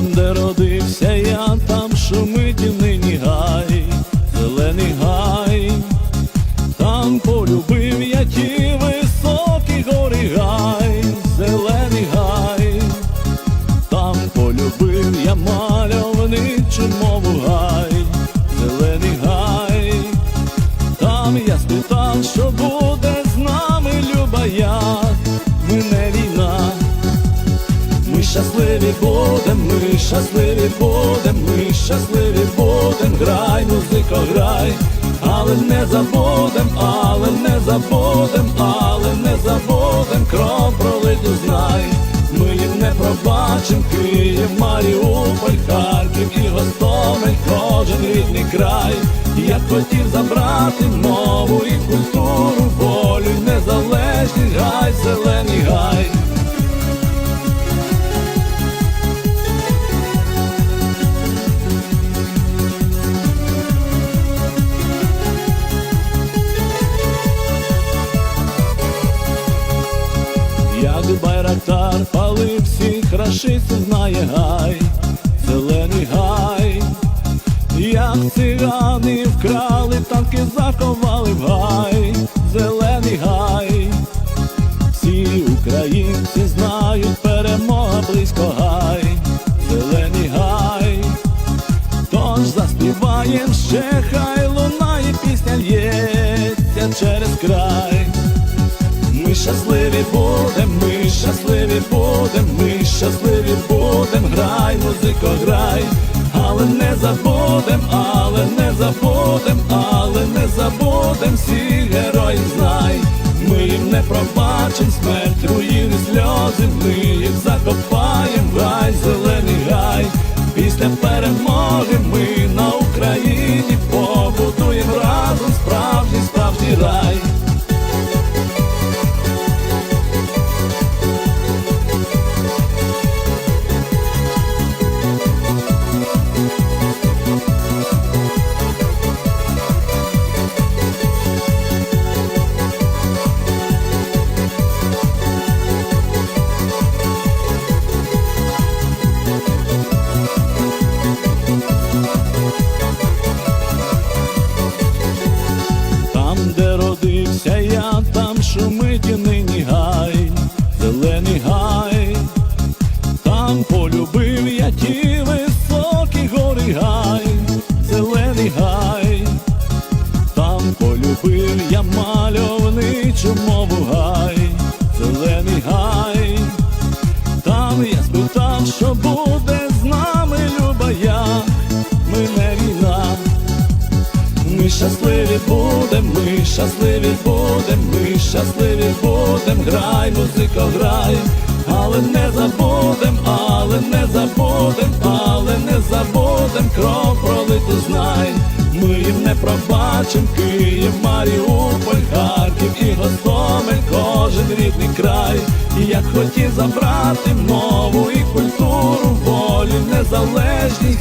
де родився я, там шумить нині гай, зелений гай, там полюбив я ті високі гори гай, зелений гай, там полюбив я мальовничу мову гай, зелений гай, там я спитав, що буде з нами, люба я, мене війна. Щасливі будем, ми щасливі будем, ми щасливі будем, грай, музико, грай, але не забудем, але не забудем, але не забудем, кров пролиту знай. Ми їм не пробачим Київ, Маріуполь, Харків і Гостомель, кожен рідний край. Я хотів забрати мову і культуру, волю, незалежність, гай, зелений гай. Палив всіх рашистів знає гай, зелений гай, як цигани вкрали, танки заховали в гай, зелений гай, всі українці знають, перемога близько гай, зелений гай, тож заспіваєм ще хай лунає пісня лється через край. Ми щасливі будем, ми щасливі будем, ми щасливі будем, грай, музико, грай, але не забудем, але не забудем, але не забудем всіх героїв знай. Ми їм не пробачим смерть, руїни, сльози, ми їх закопаєм, гай, зелений гай. Після перемоги ми на Україні побудуємо разом справжній, справжній рай. Мальовничу мову гай, зелений гай, там я спитав, що буде з нами, люба я, мене війна. Ми щасливі будем, ми щасливі будем, ми щасливі будем, грай, музико, грай, але не забудем, але не забудем, але не забудем, кров пролиту знай. Ми їм не пробачим Київ, Маріуполь, Харків рідний край. і як хотів забрати мову і культуру, волю, незалежність.